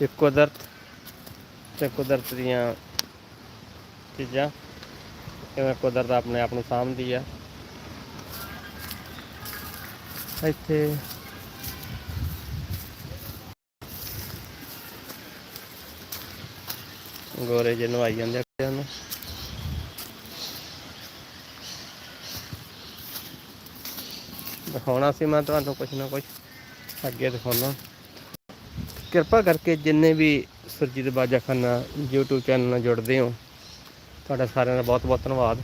ਤੇ ਕੁਦਰਤ ਤੇ ਕੁਦਰਤ ਦੀਆਂ ਚੀਜ਼ਾਂ ਕਿਵੇਂ ਕੁਦਰਤ ਆਪਣੇ ਆਪ ਨੂੰ ਸਾਂਭਦੀ ਆ। ਇੱਥੇ ਗੋਰੇ ਜਿਹੇ ਆਈ ਜਾਂਦੇ ਆ ਕੁੜੀਆਂ ਨੂੰ। ਦਿਖਾਉਣਾ ਸੀ ਮੈਂ ਤੁਹਾਨੂੰ ਕੁਛ ਨਾ ਕੁਛ, ਅੱਗੇ ਦਿਖਾਉਣਾ ਕਿਰਪਾ ਕਰਕੇ ਜਿੰਨੇ ਵੀ ਸੁਰਜੀਤ ਬਾਜਾ ਖੰਨਾ YouTube ਚੈਨਲ ਨਾਲ ਜੁੜਦੇ ਹੋ, ਤੁਹਾਡਾ ਸਾਰਿਆਂ ਦਾ ਬਹੁਤ ਬਹੁਤ ਧੰਨਵਾਦ।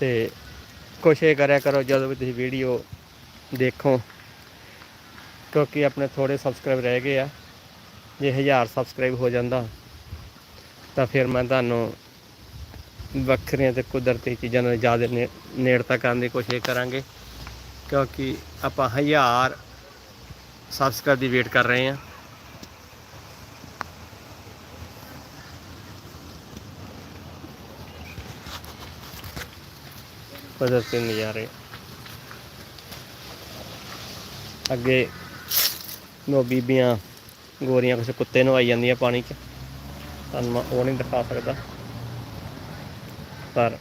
ਤੇ ਕੋਸ਼ਿਸ਼ ਕਰਿਆ ਕਰੋ ਜਦੋਂ ਵੀ ਤੁਸੀਂ ਵੀਡੀਓ ਦੇਖੋ, ਕਿਉਂਕਿ ਆਪਣੇ ਥੋੜੇ ਸਬਸਕ੍ਰਾਈਬ ਰਹਿ ਗਏ ਆ, ਜੇ 1000 ਸਬਸਕ੍ਰਾਈਬ ਹੋ ਜਾਂਦਾ, ਤਾਂ ਫਿਰ ਮੈਂ ਤੁਹਾਨੂੰ ਵੱਖਰੀਆਂ ਤੇ ਕੁਦਰਤੀ ਚੀਜ਼ਾਂ ਨਾਲ ਜ਼ਿਆਦਾ ਨੇੜਤਾ ਕਰਨ ਦੀ ਕੋਸ਼ਿਸ਼ ਕਰਾਂਗੇ, ਕਿਉਂਕਿ ਆਪਾਂ 1000 ਸਬਸਕ੍ਰਾਈਬ ਦੀ ਵੇਟ ਕਰ ਰਹੇ ਹਾਂ। ਕੁਦਰਤੀ ਨਜ਼ਾਰੇ ਅੱਗੇ ਨੋ ਬੀਬੀਆਂ, ਗੋਰੀਆਂ, ਕਿਸੇ ਕੁੱਤੇ ਨੂੰ ਆਈ ਜਾਂਦੀਆਂ ਪਾਣੀ 'ਚ। ਤੁਹਾਨੂੰ ਮੈਂ ਉਹ ਨਹੀਂ ਦਿਖਾ ਸਕਦਾ। ਪਰ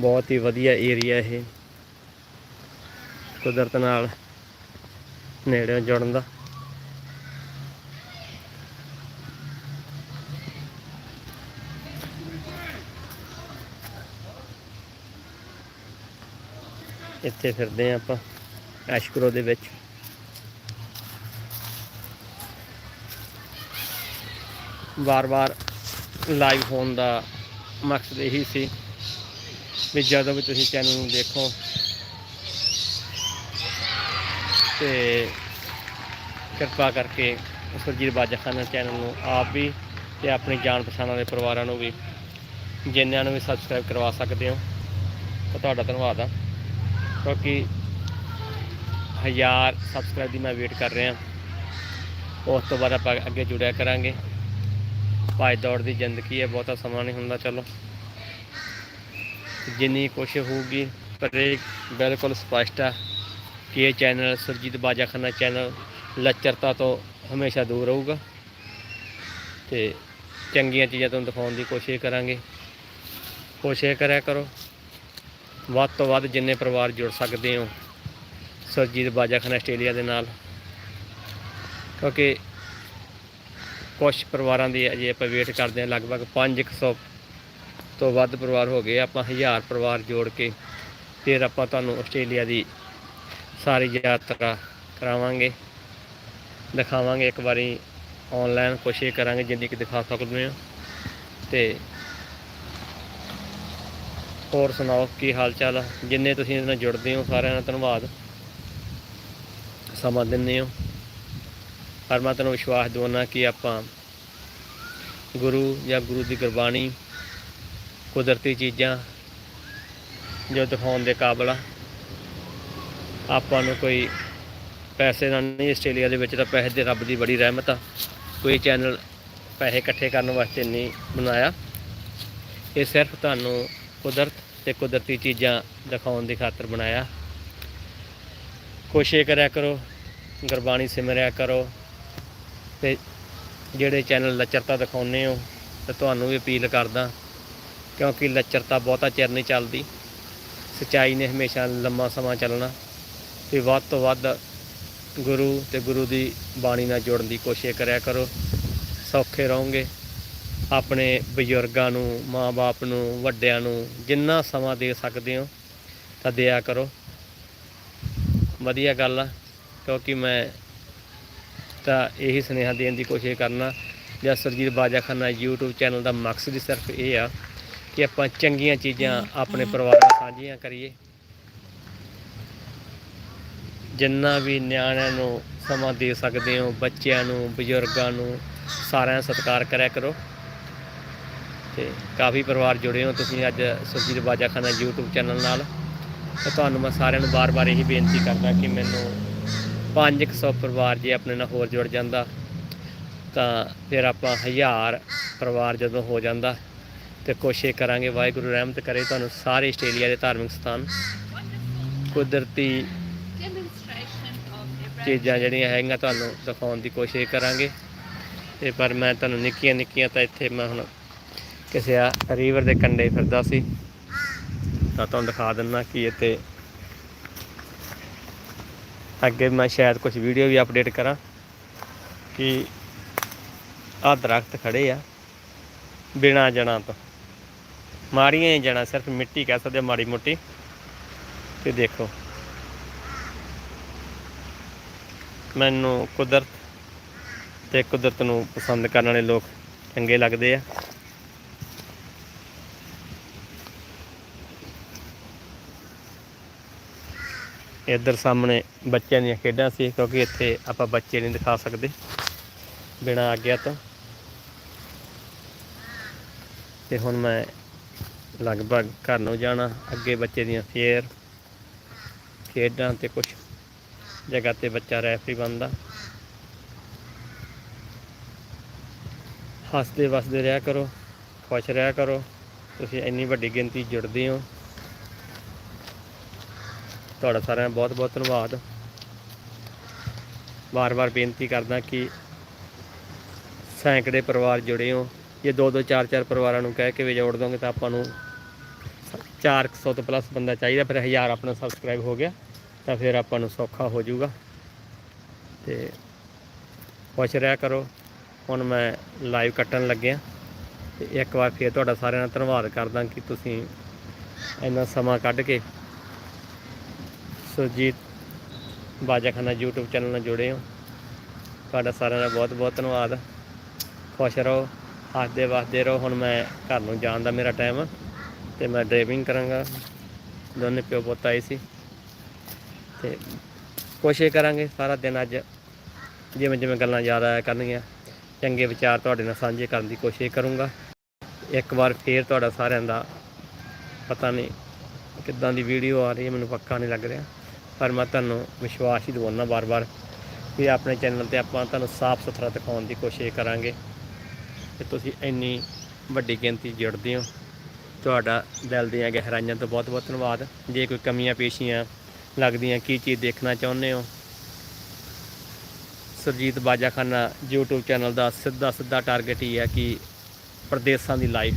ਬਹੁਤ ਹੀ ਵਧੀਆ ਏਰੀਆ ਇਹ। ਕੁਦਰਤ ਨਾਲ ਨੇੜੇ ਜੁੜਨ ਦਾ। ਇੱਥੇ ਫਿਰਦੇ ਆ ਆਪਾਂ, ਐਸ਼ਕਰੋ ਦੇ ਵਿੱਚ। ਵਾਰ-ਵਾਰ ਲਾਈਵ ਹੋਣ ਦਾ ਮਕਸਦ ਇਹੀ ਸੀ ਵੀ ਜਦੋਂ ਵੀ ਤੁਸੀਂ ਚੈਨਲ ਨੂੰ ਦੇਖੋ ਤੇ ਕਿਰਪਾ ਕਰਕੇ ਸੁਰਜੀਤ ਬਾਜਾ ਖਾਨਾ ਚੈਨਲ ਨੂੰ ਆਪ ਵੀ ਤੇ ਆਪਣੀ ਜਾਣ ਪਛਾਣ ਵਾਲੇ ਪਰਿਵਾਰਾਂ ਨੂੰ ਵੀ ਜਿਨ੍ਹਾਂ ਨੂੰ ਵੀ ਸਬਸਕ੍ਰਾਈਬ ਕਰਵਾ ਸਕਦੇ ਹੋ। ਤਾਂ ਤੁਹਾਡਾ ਧੰਨਵਾਦ ਆ। ਕਿਉਂਕਿ ਹਜ਼ਾਰ ਸਬਸਕ੍ਰਾਈਬ ਦੀ ਮੈਂ ਵੇਟ ਕਰ ਰਿਹਾ। ਉਸ ਤੋਂ ਬਾਅਦ ਆਪਾਂ ਅੱਗੇ ਜੁੜਿਆ ਕਰਾਂਗੇ। ਭੱਜ ਦੌੜ ਦੀ ਜ਼ਿੰਦਗੀ ਹੈ, ਬਹੁਤਾ ਸਮਾਂ ਨਹੀਂ ਹੁੰਦਾ, ਚਲੋ। ਜਿੰਨੀ ਕੋਸ਼ਿਸ਼ ਹੋਊਗੀ, ਪਰ ਇਹ ਬਿਲਕੁਲ ਸਪਸ਼ਟ ਆ। ਕਿ ਇਹ ਚੈਨਲ ਸੁਰਜੀਤ ਬਾਜਾ ਖੰਨਾ ਚੈਨਲ ਲੱਚਰਤਾ ਤੋਂ ਹਮੇਸ਼ਾ ਦੂਰ ਰਹੂਗਾ। ਤੇ ਚੰਗੀਆਂ ਚੀਜ਼ਾਂ ਤੁਹਾਨੂੰ ਦਿਖਾਉਣ ਦੀ ਕੋਸ਼ਿਸ਼ ਕਰਾਂਗੇ। ਕੋਸ਼ਿਸ਼ ਕਰਿਆ ਕਰੋ। ਵੱਧ ਤੋਂ ਵੱਧ ਜਿੰਨੇ ਪਰਿਵਾਰ ਜੁੜ ਸਕਦੇ ਹੋ ਸੁਰਜੀਤ ਬਾਜਾ ਖੰਨਾ ਆਸਟ੍ਰੇਲੀਆ ਦੇ ਨਾਲ। ਕਿਉਂਕਿ ਕੁਝ ਪਰਿਵਾਰਾਂ ਦੀ ਅਜੇ ਆਪਾਂ ਵੇਟ ਕਰਦੇ ਹਾਂ, ਲਗਭਗ 500 ਤੋਂ ਵੱਧ ਪਰਿਵਾਰ ਹੋ ਗਏ। ਆਪਾਂ 1000 ਪਰਿਵਾਰ ਜੋੜ ਕੇ ਫਿਰ ਆਪਾਂ ਤੁਹਾਨੂੰ ਆਸਟ੍ਰੇਲੀਆ ਦੀ ਸਾਰੀ ਯਾਤਰਾ ਕਰਾਵਾਂਗੇ। ਦਿਖਾਵਾਂਗੇ ਇੱਕ ਵਾਰੀ ਆਨਲਾਈਨ ਕੋਸ਼ਿਸ਼ ਕਰਾਂਗੇ ਜਿੰਨੀ ਕਿ ਦਿਖਾ ਸਕਦੇ ਹਾਂ। ਤੇ ਹੋਰ ਸੁਣਾਓ ਕੀ ਹਾਲ ਚਾਲ ਆ? ਜਿੰਨੇ ਤੁਸੀਂ ਇਹਦੇ ਨਾਲ ਜੁੜਦੇ ਹੋ ਸਾਰਿਆਂ ਦਾ ਧੰਨਵਾਦ। ਸਮਾਂ ਦਿੰਦੇ ਹੋ। ਪਰ ਮੈਂ ਤੁਹਾਨੂੰ ਵਿਸ਼ਵਾਸ ਦਿਵਾਉਣਾ ਕਿ ਆਪਾਂ ਗੁਰੂ ਜਾਂ ਗੁਰੂ ਦੀ ਗੁਰਬਾਣੀ ਕੁਦਰਤੀ ਚੀਜ਼ਾਂ ਜੋ ਦਿਖਾਉਣ ਦੇ ਕਾਬਲ ਆ ਆਪਾਂ ਨੂੰ ਕੋਈ ਪੈਸੇ ਨਾਲ ਨਹੀਂ, ਆਸਟ੍ਰੇਲੀਆ ਦੇ ਵਿੱਚ ਤਾਂ ਪੈਸੇ ਦੇ ਰੱਬ ਦੀ ਬੜੀ ਰਹਿਮਤ ਆ। ਕੋਈ ਚੈਨਲ ਪੈਸੇ ਇਕੱਠੇ ਕਰਨ ਵਾਸਤੇ ਨਹੀਂ ਬਣਾਇਆ। ਇਹ ਸਿਰਫ ਤੁਹਾਨੂੰ ਕੁਦਰਤ ਤੇ ਕੁਦਰਤੀ ਚੀਜ਼ਾਂ ਦਿਖਾਉਣ ਦੀ ਖਾਤਰ ਬਣਾਇਆ। ਕੋਸ਼ਿਸ਼ ਕਰਿਆ ਕਰੋ, ਗੁਰਬਾਣੀ ਸਿਮਰਿਆ ਕਰੋ ਤੇ ਜਿਹੜੇ ਚੈਨਲ ਲੱਚਰਤਾ ਦਿਖਾਉਂਦੇ ਹੋ, ਤੇ ਤੁਹਾਨੂੰ ਵੀ ਅਪੀਲ ਕਰਦਾ, ਕਿਉਂਕਿ ਲੱਚਰਤਾ ਬਹੁਤਾ ਚਿਰ ਨਹੀਂ ਚੱਲਦੀ। ਸਚਾਈ ਨੇ ਹਮੇਸ਼ਾ ਲੰਮਾ ਸਮਾਂ ਚੱਲਣਾ। ਤੇ ਵੱਧ ਤੋਂ ਵੱਧ ਗੁਰੂ ਤੇ ਗੁਰੂ ਦੀ ਬਾਣੀ ਨਾਲ ਜੁੜਨ ਦੀ ਕੋਸ਼ਿਸ਼ ਕਰਿਆ ਕਰੋ। ਸੌਖੇ ਰਹੋਗੇ। ਆਪਣੇ ਬਜ਼ੁਰਗਾਂ ਨੂੰ, ਮਾਂ-ਬਾਪ ਨੂੰ, ਵੱਡਿਆਂ ਨੂੰ ਜਿੰਨਾ ਸਮਾਂ ਦੇ ਸਕਦੇ ਹੋ, ਤਾਂ ਦਿਆ ਕਰੋ। ਵਧੀਆ ਗੱਲ ਆ, ਕਿਉਂਕਿ ਮੈਂ ਤਾਂ ਇਹੀ ਸੁਨੇਹਾ ਦੇਣ ਦੀ ਕੋਸ਼ਿਸ਼ ਕਰਨਾ, ਜਾਂ ਸਰਜੀਤ ਬਾਜਾਖਾਨਾ YouTube ਚੈਨਲ ਦਾ ਮਕਸਦ ਸਿਰਫ ਇਹ ਆ ਕਿ ਆਪਾਂ ਚੰਗੀਆਂ ਚੀਜ਼ਾਂ ਆਪਣੇ ਪਰਿਵਾਰ ਨਾਲ ਸਾਂਝੀਆਂ ਕਰੀਏ। ਜਿੰਨਾ ਵੀ ਨਿਆਣਿਆਂ ਨੂੰ ਸਮਾਂ ਦੇ ਸਕਦੇ ਹੋ, ਬੱਚਿਆਂ ਨੂੰ, ਬਜ਼ੁਰਗਾਂ ਨੂੰ, ਸਾਰਿਆਂ ਦਾ ਸਤਿਕਾਰ ਕਰਿਆ ਕਰੋ। ਤੇ ਕਾਫੀ ਪਰਿਵਾਰ ਜੁੜੇ ਹੋ ਤੁਸੀਂ ਅੱਜ ਸਰਜੀਤ ਬਾਜਾ ਖਾਨਾ YouTube ਚੈਨਲ ਨਾਲ। ਤਾਂ ਤੁਹਾਨੂੰ ਮੈਂ ਸਾਰਿਆਂ ਨੂੰ ਬਾਰ-ਬਾਰ ਇਹੀ ਬੇਨਤੀ ਕਰਦਾ ਕਿ ਮੈਨੂੰ 500 ਪਰਿਵਾਰ ਜੇ ਆਪਣੇ ਨਾਲ ਹੋਰ ਜੁੜ ਜਾਂਦਾ, ਤਾਂ ਫਿਰ ਆਪਾਂ 1000 ਪਰਿਵਾਰ ਜਦੋਂ ਹੋ ਜਾਂਦਾ, ਤੇ ਕੋਸ਼ਿਸ਼ ਕਰਾਂਗੇ ਵਾਹਿਗੁਰੂ ਰਹਿਮਤ ਕਰੇ। ਤੁਹਾਨੂੰ ਸਾਰੇ ਆਸਟ੍ਰੇਲੀਆ ਦੇ ਧਾਰਮਿਕ ਸਥਾਨ, ਕੁਦਰਤੀ ਚੀਜ਼ਾਂ ਜਿਹੜੀਆਂ ਹੈਗੀਆਂ ਤੁਹਾਨੂੰ ਦਿਖਾਉਣ ਦੀ ਕੋਸ਼ਿਸ਼ ਕਰਾਂਗੇ। ਤੇ ਪਰ ਮੈਂ ਤੁਹਾਨੂੰ ਨਿੱਕੀਆਂ ਨਿੱਕੀਆਂ ਤਾਂ ਇੱਥੇ ਮੈਂ ਹੁਣ ਕਿਸੇ ਆ ਰੀਵਰ ਦੇ ਕੰਢੇ ਫਿਰਦਾ ਸੀ। ਤਾਂ ਤੁਹਾਨੂੰ ਦਿਖਾ ਦਿੰਦਾ ਕਿ ਇੱਥੇ ਅੱਗੇ ਮੈਂ ਸ਼ਾਇਦ ਕੁਝ ਵੀਡੀਓ ਵੀ ਅਪਡੇਟ ਕਰਾਂ ਕਿ ਆ ਦਰਖਤ ਖੜੇ ਆ ਬਿਨਾ ਜੜਾਂ ਤੋਂ। ਮਾੜੀਆਂ ਹੀ ਜੜਾਂ ਸਿਰਫ ਮਿੱਟੀ ਕਹਿ ਸਕਦੇ ਮਾੜੀ ਮੋਟੀ। ਤੇ ਦੇਖੋ। ਮੈਨੂੰ ਕੁਦਰਤ ਤੇ ਕੁਦਰਤ ਨੂੰ ਪਸੰਦ ਕਰਨ ਵਾਲੇ ਲੋਕ ਚੰਗੇ ਲੱਗਦੇ ਆ। ਇੱਧਰ ਸਾਹਮਣੇ ਬੱਚਿਆਂ ਦੀਆਂ ਖੇਡਾਂ ਸੀ, ਕਿਉਂਕਿ ਇੱਥੇ ਆਪਾਂ ਬੱਚੇ ਨਹੀਂ ਦਿਖਾ ਸਕਦੇ ਬਿਨਾਂ ਆਗਿਆ ਤੋਂ। ਤੇ ਹੁਣ ਮੈਂ ਲਗਭਗ ਘਰ ਨੂੰ ਜਾਣਾ, ਅੱਗੇ ਬੱਚੇ ਦੀਆਂ ਫੇਰ ਖੇਡਾਂ ਤੇ ਕੁਝ ਜਗ੍ਹਾ ਤੇ ਬੱਚਾ ਰੈਫਰੀ ਬਣਦਾ। ਹੱਸਦੇ ਵਸਦੇ ਰਿਹਾ ਕਰੋ, ਖੁਸ਼ ਰਿਹਾ ਕਰੋ, ਤੁਸੀਂ ਇੰਨੀ ਵੱਡੀ ਗਿਣਤੀ ਜੁੜਦੇ ਹੋ। ਤੁਹਾਡਾ ਸਾਰਿਆਂ ਦਾ ਬਹੁਤ ਬਹੁਤ ਧੰਨਵਾਦ। ਵਾਰ-ਵਾਰ ਬੇਨਤੀ ਕਰਦਾ ਕਿ ਸੈਂਕੜੇ ਪਰਿਵਾਰ ਜੁੜੇ ਹੋ। ਜੇ ਦੋ ਦੋ ਚਾਰ ਚਾਰ ਪਰਿਵਾਰਾਂ ਨੂੰ ਕਹਿ ਕੇ ਵੀ ਜੋੜ ਦੋਗੇ ਤਾਂ ਆਪਾਂ ਨੂੰ 400 ਤੋਂ ਪਲੱਸ ਬੰਦਾ ਚਾਹੀਦਾ, ਫਿਰ 1000 ਆਪਣਾ ਸਬਸਕ੍ਰਾਈਬ ਹੋ ਗਿਆ। ਤਾਂ ਫਿਰ ਆਪਾਂ ਨੂੰ ਸੌਖਾ ਹੋ ਜਾਊਗਾ। ਤੇ ਖੁਸ਼ ਰਿਹਾ ਕਰੋ, ਹੁਣ ਮੈਂ ਲਾਈਵ ਕੱਟਣ ਲੱਗਿਆ। ਤੇ ਇੱਕ ਵਾਰ ਫਿਰ ਤੁਹਾਡਾ ਸਾਰਿਆਂ ਦਾ ਧੰਨਵਾਦ ਕਰਦਾ ਕਿ ਤੁਸੀਂ ਇੰਨਾ ਸਮਾਂ ਕੱਢ ਕੇ ਸੁਰਜੀਤ ਬਾਜਾਖਾਨਾ YouTube ਚੈਨਲ ਨਾਲ ਜੁੜੇ ਹੋ। ਤੁਹਾਡਾ ਸਾਰਿਆਂ ਦਾ ਬਹੁਤ ਬਹੁਤ ਧੰਨਵਾਦ। ਖੁਸ਼ ਰਹੋ, ਹੱਸਦੇ ਵਸਦੇ ਰਹੋ। ਹੁਣ ਮੈਂ ਘਰ ਨੂੰ ਜਾਣ ਦਾ ਮੇਰਾ ਟਾਈਮ ਤੇ ਮੈਂ ਡਰਾਈਵਿੰਗ ਕਰਾਂਗਾ। ਦੋਨੇ ਪਿਓ ਪੁੱਤ ਆਏ ਸੀ। ਤੇ ਕੋਸ਼ਿਸ਼ ਕਰਾਂਗੇ ਸਾਰਾ ਦਿਨ ਅੱਜ ਜਿਵੇਂ ਜਿਵੇਂ ਗੱਲਾਂ ਯਾਦ ਆਇਆ ਕਰਨਗੀਆਂ ਚੰਗੇ ਵਿਚਾਰ ਤੁਹਾਡੇ ਨਾਲ ਸਾਂਝੇ ਕਰਨ ਦੀ ਕੋਸ਼ਿਸ਼ ਕਰੂੰਗਾ। ਇੱਕ ਵਾਰ ਫੇਰ ਤੁਹਾਡਾ ਸਾਰਿਆਂ ਦਾ ਪਤਾ ਨਹੀਂ ਕਿੱਦਾਂ ਦੀ ਵੀਡੀਓ ਆ ਰਹੀ ਹੈ, ਮੈਨੂੰ ਪੱਕਾ ਨਹੀਂ ਲੱਗ ਰਿਹਾ। ਪਰ ਮੈਂ ਤੁਹਾਨੂੰ ਵਿਸ਼ਵਾਸ ਹੀ ਦਿਵਾਉਣਾ ਬਾਰ-ਬਾਰ ਕਿ ਆਪਣੇ ਚੈਨਲ ਤੇ ਆਪਾਂ ਤੁਹਾਨੂੰ ਸਾਫ਼ ਸੁਥਰਾ ਦਿਖਾਉਣ ਦੀ ਕੋਸ਼ਿਸ਼ ਕਰਾਂਗੇ। ਤੇ ਤੁਸੀਂ ਇੰਨੀ ਵੱਡੀ ਗਿਣਤੀ 'ਚ ਜੁੜਦੇ ਹੋ। ਤੁਹਾਡਾ ਦਿਲ ਦੀਆਂ ਗਹਿਰਾਈਆਂ ਤੋਂ ਬਹੁਤ-ਬਹੁਤ ਧੰਨਵਾਦ। ਜੇ ਕੋਈ ਕਮੀਆਂ ਪੇਸ਼ੀਆਂ ਲੱਗਦੀਆਂ ਕੀ ਚੀਜ਼ ਦੇਖਣਾ ਚਾਹੁੰਦੇ ਹੋ? ਸਰਜੀਤ ਬਾਜਾਖਾਨਾ YouTube ਚੈਨਲ ਦਾ ਸਿੱਧਾ ਸਿੱਧਾ ਟਾਰਗੇਟ ਹੀ ਹੈ ਕਿ ਪ੍ਰਦੇਸਾਂ ਦੀ ਲਾਈਫ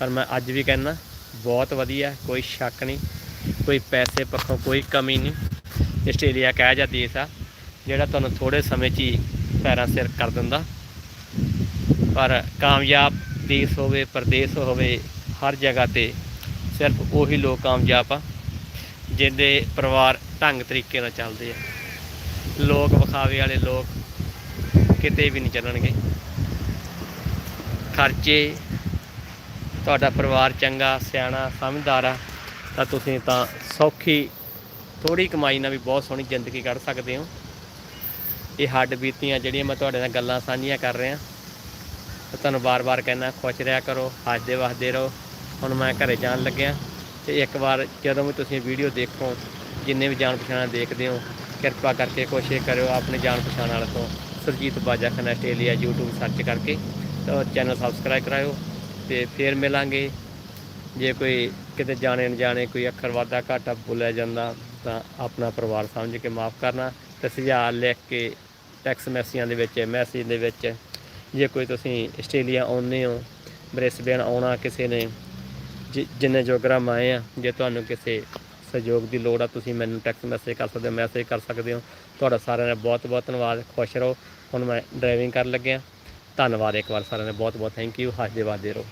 ਪਰ ਮੈਂ ਅੱਜ ਵੀ ਕਹਿੰਦਾ, ਬਹੁਤ ਵਧੀਆ, ਕੋਈ ਸ਼ੱਕ ਨਹੀਂ, ਕੋਈ ਪੈਸੇ ਪੱਖੋਂ ਕੋਈ ਕਮੀ ਨਹੀਂ। ਆਸਟ੍ਰੇਲੀਆ ਕਹਿ ਜਾ ਦੇਸ਼ ਆ, ਜਿਹੜਾ ਤੁਹਾਨੂੰ ਥੋੜੇ ਸਮੇਂ 'ਚ ਹੀ ਪੈਰਾਂ ਸਿਰ ਕਰ ਦਿੰਦਾ। ਪਰ ਕਾਮਯਾਬ ਦੇਸ਼ ਹੋਵੇ, ਪ੍ਰਦੇਸ਼ ਹੋਵੇ, ਹਰ ਜਗ੍ਹਾ ਤੇ ਸਿਰਫ ਉਹੀ ਲੋਕ ਕਾਮਯਾਬ ਆ। ਜਿਹਦੇ ਪਰਿਵਾਰ ਢੰਗ ਤਰੀਕੇ ਨਾਲ ਚੱਲਦੇ ਆ। ਲੋਕ ਵਿਖਾਵੇ ਵਾਲੇ ਲੋਕ ਕਿਤੇ ਵੀ ਨਹੀਂ ਚੱਲਣਗੇ। ਖਰਚੇ ਤੁਹਾਡਾ ਪਰਿਵਾਰ ਚੰਗਾ, ਸਿਆਣਾ, ਸਮਝਦਾਰ ਆ, ਤਾਂ ਤੁਸੀਂ ਤਾਂ ਸੌਖੀ ਥੋੜੀ ਕਮਾਈ ਨਾਲ ਵੀ ਬਹੁਤ ਸੋਹਣੀ ਜ਼ਿੰਦਗੀ ਕੱਢ ਸਕਦੇ ਹੋ। ਇਹ ਹੱਡ ਬੀਤੀਆਂ ਜਿਹੜੀਆਂ ਮੈਂ ਤੁਹਾਡੇ ਨਾਲ ਗੱਲਾਂ ਸਾਂਝੀਆਂ ਕਰ ਰਿਹਾ। ਤੁਹਾਨੂੰ ਬਾਰ-ਬਾਰ ਕਹਿਣਾ ਖੁਸ਼ ਰਿਹਾ ਕਰੋ ਹੱਸਦੇ ਵਸਦੇ ਰਹੋ। ਹੁਣ ਮੈਂ ਘਰੇ ਜਾਣ ਲੱਗਿਆ। ਤੇ ਇੱਕ ਵਾਰ ਜਦੋਂ ਵੀ ਤੁਸੀਂ ਵੀਡੀਓ ਦੇਖੋ, ਜਿੰਨੇ ਵੀ ਜਾਣ ਪਛਾਣ ਦੇਖਦੇ ਹੋ, ਕਿਰਪਾ ਕਰਕੇ ਕੋਸ਼ਿਸ਼ ਕਰਿਓ ਆਪਣੇ ਜਾਣ ਪਛਾਣ ਵਾਲੇ ਤੋਂ Surjit Bajakhana Australia YouTube search ਕਰਕੇ ਤਾਂ ਚੈਨਲ ਸਬਸਕ੍ਰਾਈਬ ਕਰਾਇਓ ਤੇ ਫੇਰ ਮਿਲਾਂਗੇ। ਜੇ ਕੋਈ ਕਿਤੇ ਜਾਣੇ ਅਣਜਾਣੇ ਕੋਈ ਅੱਖਰ ਵਾਧਾ ਘਾਟਾ ਬੋਲਿਆ ਜਾਂਦਾ, ਤਾਂ ਆਪਣਾ ਪਰਿਵਾਰ ਸਮਝ ਕੇ ਮਾਫ ਕਰਨਾ ਤੇ ਸੁਝਾਅ ਲਿਖ ਕੇ ਟੈਕਸ ਮੈਸੇਜਾਂ ਦੇ ਵਿੱਚ ਮੈਸੇਜ ਦੇ ਵਿੱਚ, ਜੇ ਕੋਈ ਤੁਸੀਂ ਆਸਟ੍ਰੇਲੀਆ ਆਉਂਦੇ ਹੋ, ਬ੍ਰਿਸਬੇਨ ਆਉਣਾ ਕਿਸੇ ਨੇ ਜਿੰਨੇ ਜੋਗਰਾਮ ਆਏ ਆ, ਜੇ ਤੁਹਾਨੂੰ ਕਿਸੇ ਸਹਿਯੋਗ ਦੀ ਲੋੜ ਆ, ਤੁਸੀਂ ਮੈਨੂੰ ਟੈਕਸਟ ਮੈਸੇਜ ਕਰ ਸਕਦੇ ਹੋ ਮੈਸੇਜ ਕਰ ਸਕਦੇ ਹੋ। ਤੁਹਾਡਾ ਸਾਰਿਆਂ ਦਾ ਬਹੁਤ ਬਹੁਤ ਧੰਨਵਾਦ, ਖੁਸ਼ ਰਹੋ। ਹੁਣ ਮੈਂ ਡਰਾਈਵਿੰਗ ਕਰਨ ਲੱਗਿਆ। ਧੰਨਵਾਦ ਇੱਕ ਵਾਰ ਸਾਰਿਆਂ ਦਾ ਬਹੁਤ ਬਹੁਤ ਥੈਂਕ ਯੂ ਹੱਸਦੇ ਵਾਦੇ ਰਹੋ।